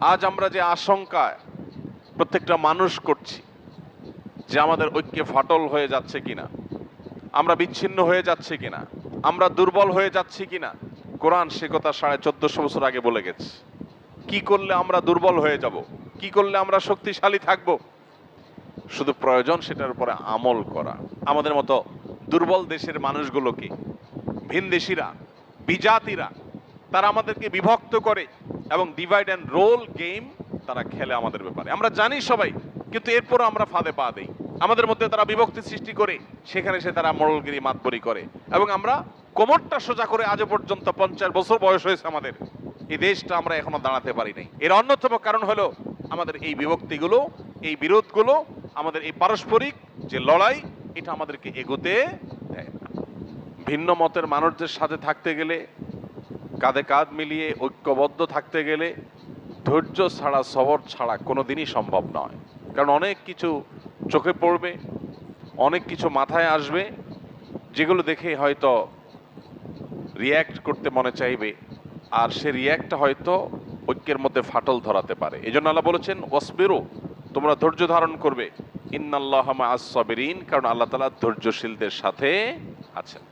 আজ আমরা যে আশঙ্কায় প্রত্যেকটা মানুষ করছি যে আমাদের ঐক্যে ফাটল হয়ে যাচ্ছে কিনা, আমরা বিচ্ছিন্ন হয়ে যাচ্ছে কিনা, আমরা দুর্বল হয়ে যাচ্ছি কিনা, কোরআন সে কথা সাড়ে চোদ্দশো বছর আগে বলে গেছে। কি করলে আমরা দুর্বল হয়ে যাব? কি করলে আমরা শক্তিশালী থাকব? শুধু প্রয়োজন সেটার উপরে আমল করা। আমাদের মতো দুর্বল দেশের মানুষগুলোকে, ভিনদেশিরা, বিজাতিরা তারা আমাদেরকে বিভক্ত করে এবং ডিভাইড অ্যান্ড রোল গেম তারা খেলে আমাদের ব্যাপারে। আমরা জানি সবাই, কিন্তু এরপরও আমরা ফাঁদে পা দেই। আমাদের মধ্যে তারা বিভক্তি সৃষ্টি করে, সেখানে সে তারা মোড়লগিরি মাতবরি করে। এবং আমরা কোমরটা সোজা করে আজও পর্যন্ত পঞ্চাশ বছর বয়স হয়েছে আমাদের। এই দেশটা আমরা এখনও দাঁড়াতে পারি নাই। এর অন্যতম কারণ হলো আমাদের এই বিভক্তিগুলো, এই বিরোধগুলো, আমাদের এই পারস্পরিক যে লড়াই, এটা আমাদেরকে এগোতে দেয় না। ভিন্ন মতের মানুষদের সাথে থাকতে গেলে কাঁধে কাঁধ মিলিয়ে ঐক্যবদ্ধ থাকতে গেলে ধৈর্য ছাড়া, সবর ছাড়া কোনো দিনই সম্ভব নয়। কারণ অনেক কিছু চোখে পড়বে, অনেক কিছু মাথায় আসবে, যেগুলো দেখে হয়তো রিয়্যাক্ট করতে মনে চাইবে, আর সে রিয়্যাক্টটা হয়তো ঐক্যের মধ্যে ফাটল ধরাতে পারে। এই জন্য আল্লাহ বলেছেন, ওয়াসবিরু, তোমরা ধৈর্য ধারণ করবে। ইন্নাল্লাহ মা আসসাবিরিন কারণ আল্লাহ তালা ধৈর্যশীলদের সাথে আছেন।